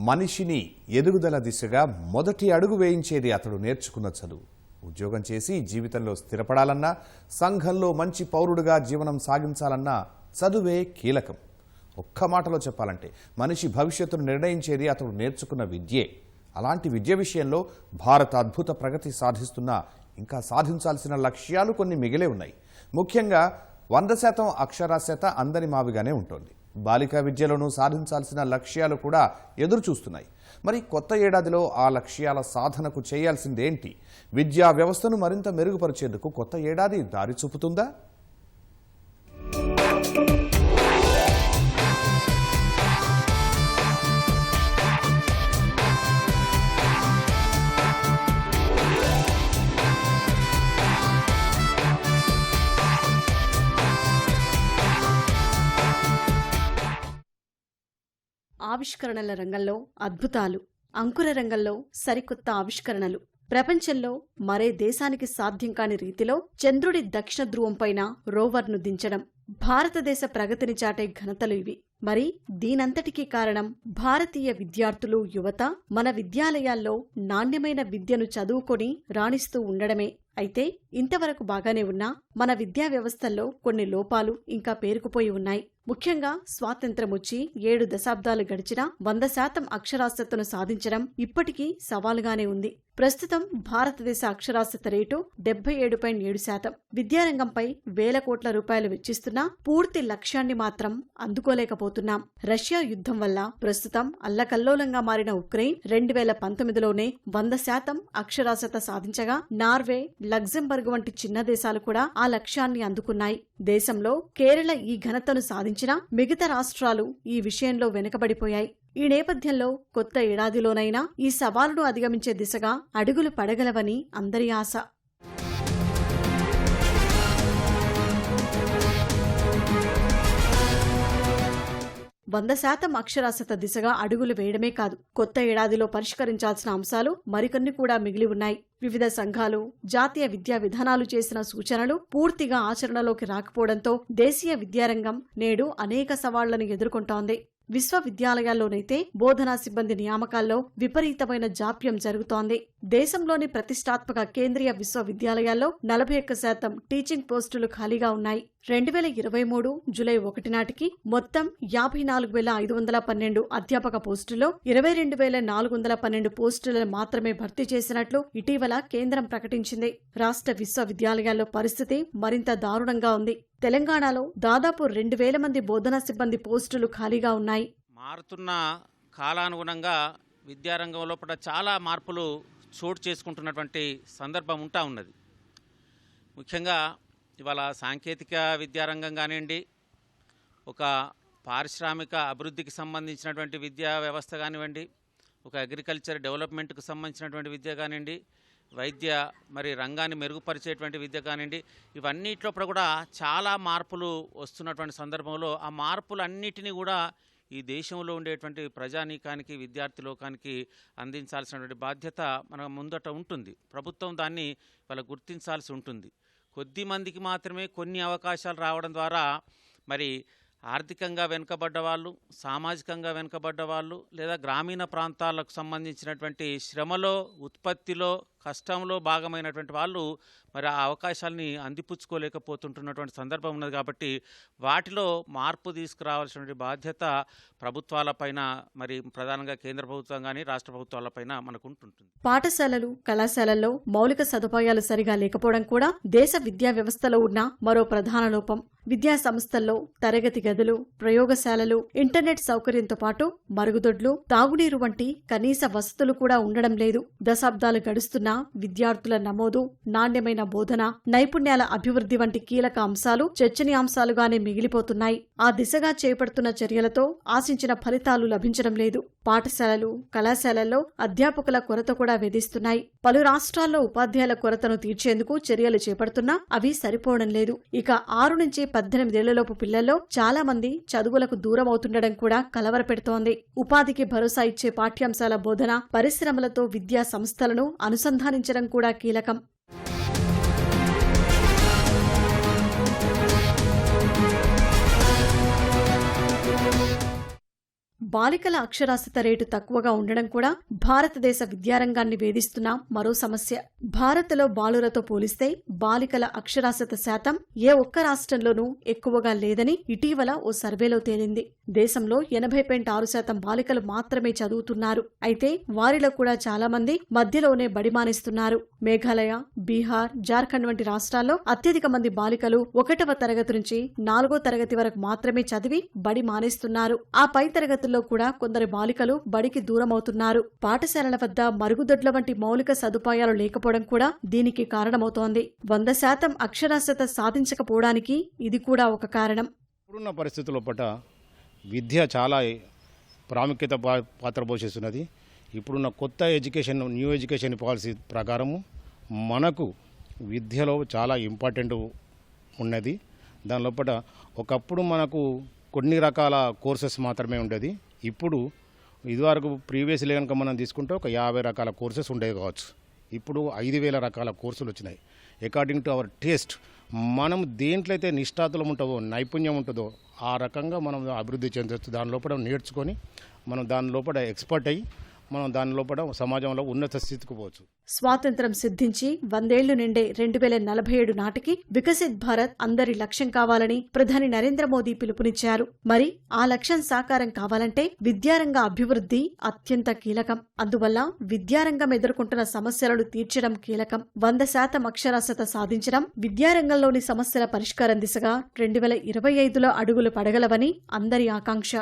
మనిషిని ఎదుగుదల దిశగా మొదటి అడుగు వేయించేది అతడు నేర్చుకున్న చదువు. ఉద్యోగం చేసి జీవితంలో స్థిరపడాలన్నా సంఘంలో మంచి పౌరుడుగా జీవనం సాగించాలన్నా చదువే కీలకం. ఒక్క మాటలో చెప్పాలంటే మనిషి భవిష్యత్తును నిర్ణయించేది అతడు నేర్చుకున్న విద్యే. అలాంటి విద్య విషయంలో భారత అద్భుత ప్రగతి సాధిస్తున్నా ఇంకా సాధించాల్సిన లక్ష్యాలు కొన్ని మిగిలే ఉన్నాయి. ముఖ్యంగా వంద శాతం అక్షరాస్యత అందరి మావిగానే ఉంటుంది. బాలికా విద్యలోనూ సాధించాల్సిన లక్ష్యాలు కూడా ఎదురు చూస్తున్నాయి మరి కొత్త ఏడాదిలో ఆ లక్ష్యాల సాధనకు చేయాల్సిందేంటి? విద్యా వ్యవస్థను మరింత మెరుగుపరిచేందుకు కొత్త ఏడాది దారి చూపుతుందా? ఆవిష్కరణల రంగంలో అద్భుతాలు అంకుర రంగంలో సరికొత్త ఆవిష్కరణలు. ప్రపంచంలో మరే దేశానికి సాధ్యం కాని రీతిలో చంద్రుడి దక్షిణ ధ్రువంపైన రోవర్ను దించడం. భారతదేశ ప్రగతిని చాటే ఘనతలు ఇవి. మరి దీనంతటికీ కారణం భారతీయ విద్యార్థులు యువత మన విద్యాలయాల్లో నాణ్యమైన విద్యను చదువుకొని రాణిస్తూ ఉండడమే. అయితే ఇంతవరకు బాగానే ఉన్నా మన విద్యా వ్యవస్థల్లో కొన్ని లోపాలు ఇంకా పేరుకుపోయి ఉన్నాయి. ముఖ్యంగా స్వాతంత్ర్యం వచ్చి ఏడు దశాబ్దాలు గడిచినా వంద శాతం అక్షరాస్యతను సాధించడం ఇప్పటికీ సవాలుగానే ఉంది. ప్రస్తుతం భారతదేశ అక్షరాస్యత రేటు డెబ్బై ఏడు పాయింట్ ఏడు శాతం. విద్యారంగంపై వేల కోట్ల రూపాయలు వెచ్చిస్తున్నా పూర్తి లక్ష్యాన్ని మాత్రం అందుకోలేకపోతున్నాం. రష్యా యుద్ధం వల్ల ప్రస్తుతం అల్లకల్లోలంగా మారిన ఉక్రెయిన్ రెండు వేల పంతొమ్మిదిలోనే వంద శాతం అక్షరాస్యత సాధించగా నార్వే లగ్జంబర్గ్ వంటి చిన్న దేశాలు కూడా ఆ లక్ష్యాన్ని అందుకున్నాయి. దేశంలో కేరళ ఈ ఘనతను సాధించినా మిగతా రాష్ట్రాలు ఈ విషయంలో వెనుకబడిపోయాయి. ఈ నేపథ్యంలో కొత్త ఏడాదిలోనైనా ఈ సవాలును అధిగమించే దిశగా అడుగులు పడగలవని అందరి ఆశ. వంద శాతం అక్షరాస్యత దిశగా అడుగులు వేయడమే కాదు కొత్త ఏడాదిలో పరిష్కరించాల్సిన అంశాలు మరికొన్ని కూడా మిగిలి ఉన్నాయి. వివిధ సంఘాలు జాతీయ విద్యా విధానాలు చేసిన సూచనలు పూర్తిగా ఆచరణలోకి రాకపోవడంతో దేశీయ విద్యారంగం నేడు అనేక సవాళ్ళను ఎదుర్కొంటోంది. విశ్వవిద్యాలయాల్లోనైతే బోధనా సిబ్బంది నియామకాల్లో విపరీతమైన జాప్యం జరుగుతోంది. దేశంలోని ప్రతిష్టాత్మక కేంద్రీయ విశ్వవిద్యాలయాల్లో నలభై ఒక్క శాతం టీచింగ్ పోస్టులు ఖాళీగా ఉన్నాయి. రెండు వేల ఇరవై మూడు జులై ఒకటి నాటికి మొత్తం యాభై నాలుగు వేల ఐదు వందల పన్నెండు అధ్యాపక పోస్టుల్లో ఇరవై రెండు వేల నాలుగు వందల పన్నెండు పోస్టులను మాత్రమే భర్తీ చేసినట్లు ఇటీవల కేంద్రం ప్రకటించింది. రాష్ట్ర విశ్వవిద్యాలయాల్లో పరిస్థితి మరింత దారుణంగా ఉంది. తెలంగాణలో దాదాపు రెండు వేల మంది బోధనా సిబ్బంది పోస్టులు ఖాళీగా ఉన్నాయి. మారుతున్న కాలానుగుణంగా విద్యారంగం లోపల చాలా మార్పులు చోటు చేసుకుంటున్నటువంటి సందర్భం ఉంటా ఉన్నది. ముఖ్యంగా ఇవాళ సాంకేతిక విద్యారంగం కానివ్వండి ఒక పారిశ్రామిక అభివృద్ధికి సంబంధించినటువంటి విద్యా వ్యవస్థ కానివ్వండి ఒక అగ్రికల్చర్ డెవలప్మెంట్కు సంబంధించినటువంటి విద్య కానివ్వండి వైద్య మరి రంగాన్ని మెరుగుపరిచేటువంటి విద్య కానివ్వండి ఇవన్నిట్లో కూడా చాలా మార్పులు వస్తున్నటువంటి సందర్భంలో ఆ మార్పులన్నిటినీ కూడా ఈ దేశంలో ఉండేటువంటి ప్రజానీకానికి విద్యార్థి లోకానికి అందించాల్సినటువంటి బాధ్యత మన ముందట ఉంటుంది. ప్రభుత్వం దాన్ని వాళ్ళ గుర్తించాల్సి ఉంటుంది. కొద్ది మందికి మాత్రమే కొన్ని అవకాశాలు రావడం ద్వారా మరి ఆర్థికంగా వెనుకబడ్డ వాళ్ళు సామాజికంగా వెనుకబడ్డ వాళ్ళు లేదా గ్రామీణ ప్రాంతాలకు సంబంధించినటువంటి శ్రమలో ఉత్పత్తిలో కష్టంలో భాగమైనటువంటి వాళ్ళు మరి ఆ అవకాశాలని అందిపుచ్చుకోలేకపోతుంటున్నటువంటి సందర్భం ఉన్నది కాబట్టి వాటిలో మార్పు తీసుకురావాల్సినటువంటి బాధ్యత ప్రభుత్వాలపైన మరి ప్రధానంగా కేంద్ర ప్రభుత్వం కానీ రాష్ట్ర ప్రభుత్వాలపైన మనకు ఉంటుంటుంది పాఠశాలలు కళాశాలల్లో మౌలిక సదుపాయాలు సరిగా లేకపోవడం కూడా దేశ విద్యా వ్యవస్థలో ఉన్న మరో ప్రధాన లోపం. విద్యా సంస్థల్లో తరగతి గదులు ప్రయోగశాలలు ఇంటర్నెట్ సౌకర్యంతో పాటు మరుగుదొడ్లు తాగునీరు వంటి కనీస వసతులు కూడా ఉండడం లేదు. దశాబ్దాలు గడుస్తున్న విద్యార్థుల నమోదు నాణ్యమైన బోధన నైపుణ్యాల అభివృద్ధి వంటి కీలక అంశాలు చర్చనీయాంశాలుగానే మిగిలిపోతున్నాయి. ఆ దిశగా చేపడుతున్న చర్యలతో ఆశించిన ఫలితాలు లభించడం లేదు. పాఠశాలలు కళాశాలల్లో అధ్యాపకుల కొరత కూడా వేధిస్తున్నాయి. పలు రాష్ట్రాల్లో ఉపాధ్యాయుల కొరతను తీర్చేందుకు చర్యలు చేపడుతున్నా అవి సరిపోవడం లేదు. ఇక ఆరు నుంచి పద్దెనిమిదేళ్ళలోపు పిల్లల్లో చాలా మంది చదువులకు దూరం అవుతుండడం కూడా కలవరపెడుతోంది. ఉపాధికి భరోసా ఇచ్చే పాఠ్యాంశాల బోధన పరిశ్రమలతో విద్యా సంస్థలను అనుసంధానం అనుసంధానించడం కూడా కీలకం. బాలికల అక్షరాస్యత రేటు తక్కువగా ఉండడం కూడా భారతదేశ విద్యారంగాన్ని వేధిస్తున్న మరో సమస్య. భారత్లో బాలురతో పోలిస్తే బాలికల అక్షరాస్యత శాతం ఏ ఒక్క రాష్ట్రంలోనూ ఎక్కువగా లేదని ఇటీవల ఓ సర్వేలో తేలింది. దేశంలో ఎనభై పాయింట్ ఆరు శాతం బాలికలు మాత్రమే చదువుతున్నారు. అయితే వారిలో కూడా చాలా మంది మధ్యలోనే బడి మానేస్తున్నారు. మేఘాలయ బీహార్ జార్ఖండ్ వంటి రాష్ట్రాల్లో అత్యధిక మంది బాలికలు ఒకటవ తరగతి నుంచి నాలుగో తరగతి వరకు మాత్రమే చదివి బడి మానేస్తున్నారు. ఆ పై తరగతుల్లో కూడా కొందరి బాలికలు బడికి దూరమవుతున్నారు. పాఠశాలల వద్ద మరుగుదొడ్ల వంటి మౌలిక సదుపాయాలు లేకపోవడం కూడా దీనికి కారణమవుతోంది. వంద శాతం అక్షరాస్యత సాధించకపోవడానికి ఇది కూడా ఒక కారణం. ఇప్పుడున్న పరిస్థితుల పట్ల విద్య చాలా ప్రాముఖ్యత పా- పాత్ర పోషిస్తున్నది. ఇప్పుడున్న కొత్త ఎడ్యుకేషన్ న్యూ ఎడ్యుకేషన్ పాలసీ ప్రకారము మనకు విద్యలో చాలా ఇంపార్టెంట్ ఉన్నది. దాని లోపల ఒకప్పుడు మనకు కొన్ని రకాల కోర్సెస్ మాత్రమే ఉండేది. ఇప్పుడు ఇదివరకు ప్రీవియస్ కనుక మనం తీసుకుంటే ఒక యాభై రకాల కోర్సెస్ ఉండేవి కావచ్చు. ఇప్పుడు ఐదు వేల రకాల కోర్సులు వచ్చినాయి. అకార్డింగ్ టు అవర్ టేస్ట్ మనం దేంట్లో అయితే నిష్ఠాతులం ఉంటుందో నైపుణ్యం ఉంటుందో ఆ రకంగా మనం అభివృద్ధి చెందొచ్చు. దాని లోపల నేర్చుకొని మనం దాని లోపల ఎక్స్పర్ట్ అయ్యి మనం దాని లోపల సమాజంలో ఉన్నత స్థితికి పోవచ్చు. స్వాతంత్ర్యం సిద్ధించి వందేళ్ళు నిండే రెండు వేల నలభై ఏడు నాటికి వికసిత్ భారత్ అందరి లక్ష్యం కావాలని ప్రధాని నరేంద్ర మోదీ పిలుపునిచ్చారు. మరి ఆ లక్ష్యం సాకారం కావాలంటే విద్యారంగ అభివృద్ధి అత్యంత కీలకం. అందువల్ల విద్యారంగం ఎదుర్కొంటున్న సమస్యలను తీర్చడం కీలకం. వంద శాతం అక్షరాస్యత సాధించడం విద్యారంగంలోని సమస్యల పరిష్కారం దిశగా రెండు వేల ఇరవై ఐదులో అడుగులు పడగలవని అందరి ఆకాంక్ష.